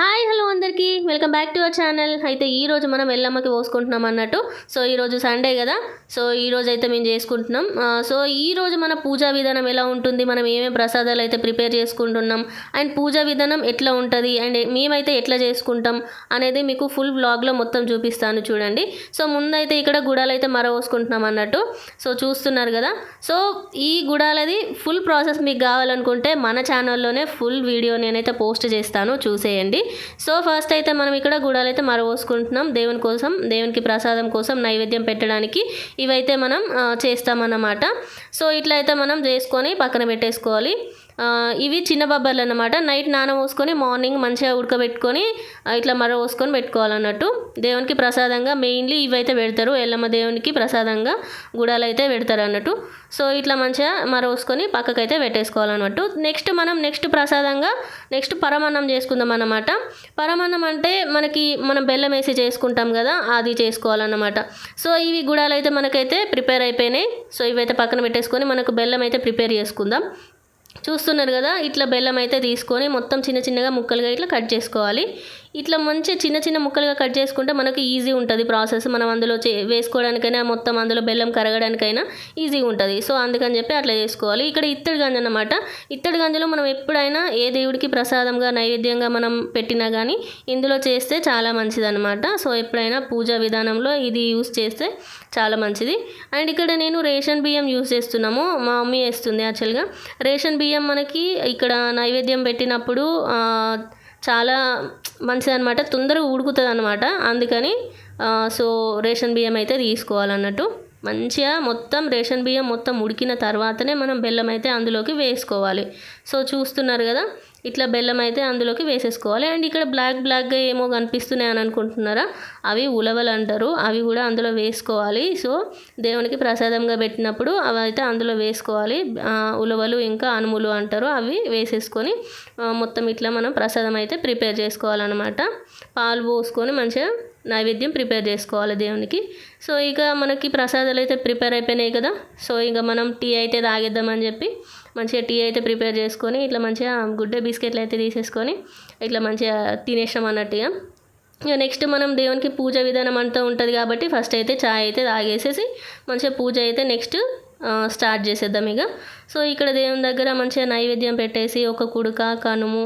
Hi hello అందరికీ. Welcome back to our channel. అయితే ఈ రోజు మనం ఎల్లమ్మకి పోసుకుంటున్నాం అన్నట్టు. సో ఈరోజు సండే కదా. సో ఈ రోజు అయితే మేము చేసుకుంటున్నాం. సో ఈ రోజు మన పూజా విధానం ఎలా ఉంటుంది? మనం ఏమేమి ప్రసాదాలు అయితే ప్రిపేర్ చేసుకుంటున్నాం? అండ్ పూజా విధానం ఎట్లా ఉంటుంది? అండ్ మేమైతే ఎట్లా చేసుకుంటాం? అనేది మీకు ఫుల్ వ్లాగ్లో మొత్తం చూపిస్తాను చూడండి. సో ముందైతే ఇక్కడ గుడాలు అయితే మరవోసుకుంటున్నాం అన్నట్టు. సో చూస్తున్నారు కదా. సో ఈ గుడాలది ఫుల్ ప్రాసెస్ మీకు కావాలనుకుంటే మన ఛానల్లోనే ఫుల్ వీడియో నేనైతే పోస్ట్ చేస్తాను. చూసేయండి. సో ఫస్ట్ అయితే మనం ఇక్కడ గుడాలు అయితే మరవోసుకుంటున్నాం దేవుని కోసం దేవునికి ప్రసాదం కోసం నైవేద్యం పెట్టడానికి ఇవైతే మనం చేస్తామన్నమాట. సో ఇట్లా అయితే మనం చేసుకొని పక్కన పెట్టేసుకోవాలి. ఇవి చిన్న బొబ్బర్లు అన్నమాట. నైట్ నానబోసుకొని మార్నింగ్ మంచిగా ఉడకబెట్టుకొని ఇట్లా మర పోసుకొని పెట్టుకోవాలన్నట్టు. దేవునికి ప్రసాదంగా మెయిన్లీ ఇవైతే పెడతారు. ఎల్లమ్మ దేవునికి ప్రసాదంగా గుడాలు అయితే పెడతారు అన్నట్టు సో ఇట్లా మంచిగా మర పోసుకొని పక్కకైతే పెట్టేసుకోవాలన్నట్టు. నెక్స్ట్ మనం నెక్స్ట్ ప్రసాదంగా నెక్స్ట్ పరమాన్నం చేసుకుందాం అన్నమాట. పరమాన్నం అంటే మనకి మనం బెల్లం వేసి చేసుకుంటాం కదా అది చేసుకోవాలన్నమాట. సో ఇవి గుడాలు అయితే మనకైతే ప్రిపేర్ అయిపోయినాయి. సో ఇవైతే పక్కన పెట్టేసుకొని మనకు బెల్లం అయితే ప్రిపేర్ చేసుకుందాం. చూస్తున్నారు కదా ఇట్లా బెల్లం అయితే తీసుకొని మొత్తం చిన్న చిన్నగా ముక్కలుగా ఇట్లా కట్ చేసుకోవాలి. ఇట్లా మంచి చిన్న చిన్న ముక్కలుగా కట్ చేసుకుంటే మనకు ఈజీ ఉంటుంది ప్రాసెస్. మనం అందులో చే వేసుకోవడానికైనా మొత్తం అందులో బెల్లం కరగడానికైనా ఈజీ ఉంటుంది. సో అందుకని చెప్పి అట్లా చేసుకోవాలి. ఇక్కడ ఇత్తడి గంజ అన్నమాట. ఇత్తడి గంజలో మనం ఎప్పుడైనా ఏ దేవుడికి ప్రసాదంగా నైవేద్యంగా మనం పెట్టినా కానీ ఇందులో చేస్తే చాలా మంచిదన్నమాట. సో ఎప్పుడైనా పూజా విధానంలో ఇది యూస్ చేస్తే చాలా మంచిది. అండ్ ఇక్కడ నేను రేషన్ బియ్యం యూస్ చేస్తున్నాము. మా మమ్మీ వేస్తుంది యాక్చువల్గా. రేషన్ బియ్యం మనకి ఇక్కడ నైవేద్యం పెట్టినప్పుడు చాలా మంచిదనమాట తొందరగా ఉడుకుతుంది అనమాట అందుకని సో రేషన్ బియ్యం అయితే తీసుకోవాలన్నట్టు. మంచిగా మొత్తం రేషన్ బియ్యం మొత్తం ఉడికిన తర్వాతనే మనం బెల్లం అయితే అందులోకి వేసుకోవాలి. సో చూస్తున్నారు కదా ఇట్లా బెల్లం అయితే అందులోకి వేసేసుకోవాలి. అండ్ ఇక్కడ బ్లాక్ బ్లాక్గా ఏమో కనిపిస్తున్నాయి అని అనుకుంటున్నారా? అవి ఉలవలు అంటారు. అవి కూడా అందులో వేసుకోవాలి. సో దేవునికి ప్రసాదంగా పెట్టినప్పుడు అవి అయితే అందులో వేసుకోవాలి. ఉలవలు ఇంకా అనుములు అంటారు. అవి వేసేసుకొని మొత్తం ఇట్లా మనం ప్రసాదం అయితే ప్రిపేర్ చేసుకోవాలన్నమాట. పాలు పోసుకొని మంచిగా నైవేద్యం ప్రిపేర్ చేసుకోవాలి దేవునికి. సో ఇక మనకి ప్రసాదాలు అయితే ప్రిపేర్ అయిపోయినాయి కదా. సో ఇక మనం టీ అయితే తాగేద్దామని చెప్పి మంచిగా టీ అయితే ప్రిపేర్ చేసుకొని ఇట్లా మంచిగా గుడ్డ బిస్కెట్లు అయితే తీసేసుకొని ఇట్లా మంచిగా తినేసాం అన్నట్టుగా. ఇక నెక్స్ట్ మనం దేవునికి పూజ విధానం అంతా ఉంటుంది కాబట్టి ఫస్ట్ అయితే చాయ్ అయితే తాగేసేసి మంచిగా పూజ అయితే నెక్స్ట్ స్టార్ట్ చేసేద్దాం ఇక. సో ఇక్కడ దేవుని దగ్గర మంచిగా నైవేద్యం పెట్టేసి ఒక కుడుక కనుము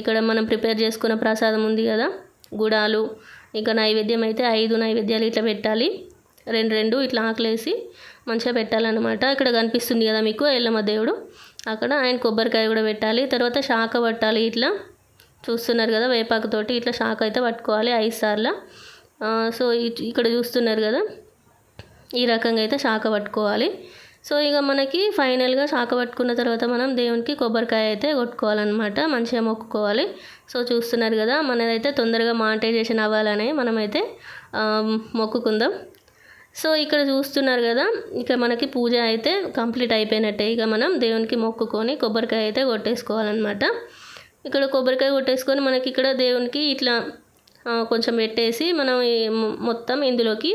ఇక్కడ మనం ప్రిపేర్ చేసుకున్న ప్రసాదం ఉంది కదా గుడాలు ఇంకా నైవేద్యం అయితే ఐదు నైవేద్యాలు ఇట్లా పెట్టాలి. రెండు రెండు ఇట్లా ఆకలేసి మంచిగా పెట్టాలన్నమాట. ఇక్కడ కనిపిస్తుంది కదా మీకు ఎల్లమ్మ దేవుడు. అక్కడ ఆయన కొబ్బరికాయ కూడా పెట్టాలి. తర్వాత శాఖ పట్టాలి ఇట్లా. చూస్తున్నారు కదా వేపాకుతోటి ఇట్లా శాఖ అయితే పట్టుకోవాలి ఐదు సార్లు. సో ఇక్కడ చూస్తున్నారు కదా. ఈ రకంగా అయితే శాఖ పట్టుకోవాలి. సో ఇక మనకి ఫైనల్గా శాఖ పట్టుకున్న తర్వాత మనం దేవునికి కొబ్బరికాయ అయితే కొట్టుకోవాలన్నమాట మంచిగా మొక్కుకోవాలి. సో చూస్తున్నారు కదా మనదైతే తొందరగా మానిటైజేషన్ అవ్వాలని మనమైతే మొక్కుకుందాం. సో ఇక్కడ చూస్తున్నారు కదా ఇక మనకి పూజ అయితే కంప్లీట్ అయిపోయినట్టే. ఇక మనం దేవునికి మొక్కుకొని కొబ్బరికాయ అయితే కొట్టేసుకోవాలన్నమాట. ఇక్కడ కొబ్బరికాయ కొట్టేసుకొని మనకి ఇక్కడ దేవునికి ఇట్లా కొంచెం పెట్టేసి మనం మొత్తం ఇందులోకి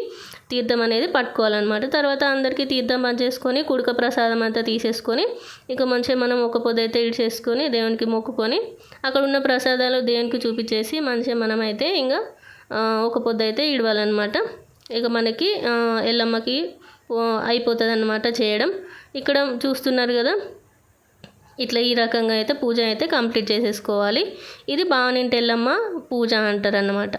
తీర్థం అనేది పట్టుకోవాలన్నమాట. తర్వాత అందరికీ తీర్థం పనిచేసుకొని కుడుక ప్రసాదం అంతా తీసేసుకొని ఇక మంచిగా మనం ఒక పొద్దు అయితే ఇడిచేసుకొని దేవునికి మొక్కుకొని అక్కడ ఉన్న ప్రసాదాలు దేవునికి చూపించేసి మంచిగా మనమైతే ఇంకా ఒక పొద్దు అయితే ఇడవాలన్నమాట. ఇక మనకి ఎల్లమ్మకి అయిపోతుంది అన్నమాట చేయడం. ఇక్కడ చూస్తున్నారు కదా ఇట్లా ఈ రకంగా అయితే పూజ అయితే కంప్లీట్ చేసేసుకోవాలి. ఇది బావనింటి ఎల్లమ్మ పూజ అంటారు అన్నమాట